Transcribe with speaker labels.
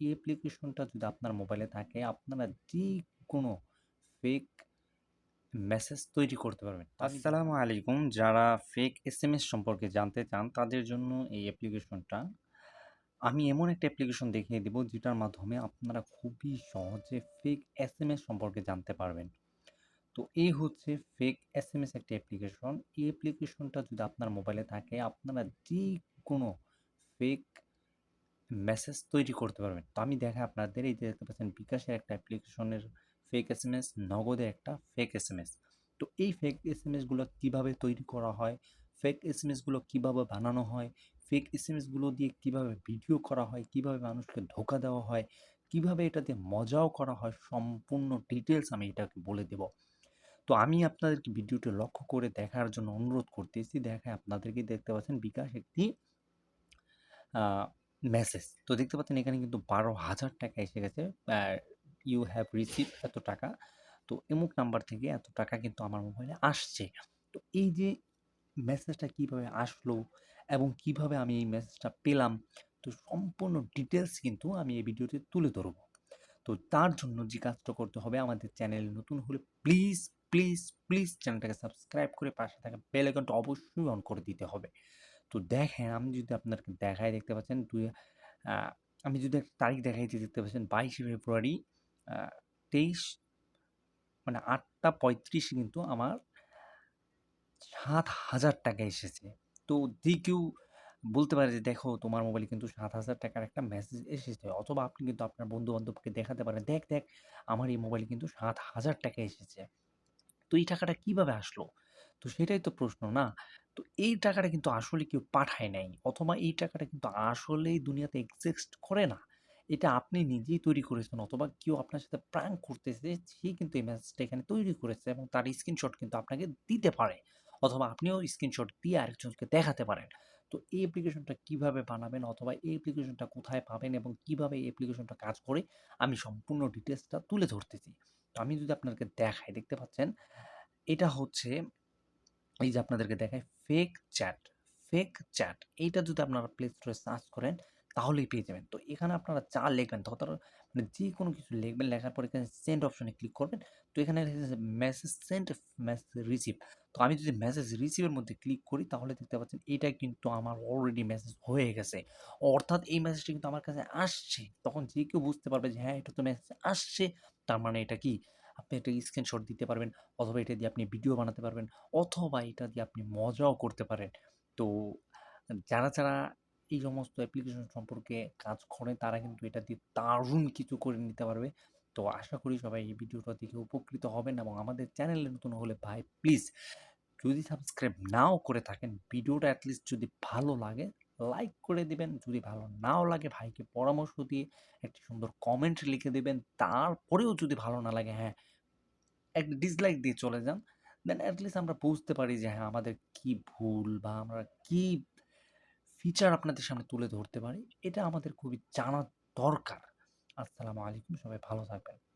Speaker 1: এই অ্যাপ্লিকেশনটা যদি আপনার মোবাইলে থাকে, আপনারা যে কোনো ফেক মেসেজ তৈরি করতে পারবেন। আসসালামু আলাইকুম। যারা ফেক এস এম এস সম্পর্কে জানতে চান, তাদের জন্য এই অ্যাপ্লিকেশনটা আমি এমন একটা অ্যাপ্লিকেশন দেখিয়ে দেবো, যেটার মাধ্যমে আপনারা খুবই সহজে ফেক এস এম এস সম্পর্কে জানতে পারবেন। তো এই হচ্ছে ফেক এস এম এস একটা অ্যাপ্লিকেশন এই অ্যাপ্লিকেশনটা যদি আপনার মোবাইলে থাকে, আপনারা যে কোনো ফেক মেসেজ তৈরি করতে পারবেন। তো আমি দেখা আপনাদের এই যে দেখতে পাচ্ছেন, বিকাশের একটা অ্যাপ্লিকেশনের ফেক এস এম এস নগদের একটা ফেক এস এম এস তো এই ফেক এস এম এসগুলো কীভাবে তৈরি করা হয়? ফেক এস এম এসগুলো কীভাবে বানানো হয়? ফেক এস এম এসগুলো দিয়ে কীভাবে ভিডিও করা হয়? কীভাবে মানুষকে ধোকা দেওয়া হয়? কীভাবে এটা দিয়ে মজাও করা হয়? সম্পূর্ণ ডিটেলস আমি এটাকে বলে দেব। তো আমি আপনাদেরকে ভিডিওটি লক্ষ্য করে দেখার জন্য অনুরোধ করতেছি। দেখায় আপনাদেরকে দেখতে পাচ্ছেন বিকাশ একটি মেসেজ। তো দেখতে পাচ্ছেন এখানে কিন্তু বারো হাজার টাকা এসে গেছে ইউ হ্যাভ রিসিভ এত টাকা। তো এমুক নাম্বার থেকে এত টাকা কিন্তু আমার মোবাইলে আসছে। তো এই যে মেসেজটা কীভাবে আসলো এবং কীভাবে আমি এই মেসেজটা পেলাম, তো সম্পূর্ণ ডিটেলস কিন্তু আমি এই ভিডিওতে তুলে ধরবো। তো তার জন্য যে কাজটা করতে হবে আমাদের চ্যানেল নতুন হলে প্লিজ প্লিজ প্লিজ চ্যানেলটাকে সাবস্ক্রাইব করে পাশে থাকা বেল আইকনটা অবশ্যই অন করে দিতে হবে। তো দেখেন, আমি যদি আপনাদেরকে দেখাই দেখতে পাচ্ছেন দুই আমি যদি একটা তারিখ দেখাই দেখতে পাচ্ছেন বাইশে ফেব্রুয়ারি তেইশ মানে আটটা পঁয়ত্রিশে কিন্তু আমার সাত হাজার টাকা এসেছে। তো যে কেউ বলতে পারে যে, দেখো, তোমার মোবাইলে কিন্তু সাত হাজার টাকার একটা মেসেজ এসেছে। অথবা আপনি কিন্তু আপনার বন্ধু বান্ধবকে দেখাতে পারেন, দেখ দেখ, আমার এই মোবাইলে কিন্তু সাত হাজার টাকা এসেছে। তো এই টাকাটা কীভাবে আসলো? তো সেটাই তো প্রশ্ন না? তো এই টাকাটা কিন্তু আসলে কেউ পাঠায় নাই অথবা এই টাকাটা কিন্তু আসলেই দুনিয়াতে এক্সিস্ট করে না। এটা আপনি নিজেই তৈরি করেছেন অথবা কেউ আপনার সাথে প্রাঙ্ক করতেছে, সে কিন্তু এই মেসেজটা এখানে তৈরি করেছে এবং তার স্ক্রিনশট কিন্তু আপনাকে দিতে পারে অথবা আপনিও স্ক্রিনশট দিয়ে আরেকজনকে দেখাতে পারেন। তো এই অ্যাপ্লিকেশনটা কীভাবে বানাবেন অথবা এই অ্যাপ্লিকেশনটা কোথায় পাবেন এবং কীভাবে এই অ্যাপ্লিকেশনটা কাজ করে, আমি সম্পূর্ণ ডিটেলসটা তুলে ধরতেছি। তো আমি যদি আপনাদেরকে দেখাই, দেখতে পাচ্ছেন? এটা হচ্ছে, এই যে আপনাদেরকে দেখায় ফেক চ্যাট ফেক চ্যাট এইটা যদি আপনারা প্লে স্টোরে সার্চ করেন, তাহলেই পেয়ে যাবেন। তো এখানে আপনারা যা লিখবেন তত মানে যে কোনো কিছু লিখবেন, লেখার পর এখানে সেন্ড অপশনে ক্লিক করবেন, তো এখানে মেসেজ সেন্ড মেসেজ রিসিভ তো আমি যদি মেসেজ রিসিভের মধ্যে ক্লিক করি, তাহলে দেখতে পাচ্ছেন এটা কিন্তু আমার অলরেডি মেসেজ হয়ে গেছে। অর্থাৎ এই মেসেজটা কিন্তু আমার কাছে আসছে। তখন যে কেউ বুঝতে পারবে যে হ্যাঁ এটা তো মেসেজ আসছে। তার মানে এটা কি? আপনি একটা স্ক্রিনশট দিতে পারবেন অথবা এটা দিয়ে আপনি ভিডিও বানাতে পারবেন অথবা এটা দিয়ে আপনি মজাও করতে পারেন। তো যারা যারা এই সমস্ত অ্যাপ্লিকেশন সম্পর্কে কাজ করে তারা কিন্তু এটা দিয়ে দারুণ কিছু করে নিতে পারবে। তো আশা করি সবাই এই ভিডিওটা দেখে উপকৃত হবেন এবং আমাদের চ্যানেলে নতুন হলে ভাই প্লিজ যদি সাবস্ক্রাইব নাও করে থাকেন ভিডিওটা অ্যাটলিস্ট যদি ভালো লাগে লাইক করে দিবেন। যদি ভালো নাও লাগে ভাইকে পরামর্শ দিয়ে একটি সুন্দর কমেন্ট লিখে দেবেন। তারপরেও যদি ভালো না লাগে হ্যাঁ একটা ডিসলাইক দিয়ে চলে যান দেন অ্যাটলিস্ট আমরা বুঝতে পারি যে হ্যাঁ আমাদের কি ভুল বা আমরা কি ফিচার আপনাদের সামনে তুলে ধরতে পারি। এটা আমাদের খুবই জানা দরকার। আসসালামু আলাইকুম, সবাই ভালো থাকবেন।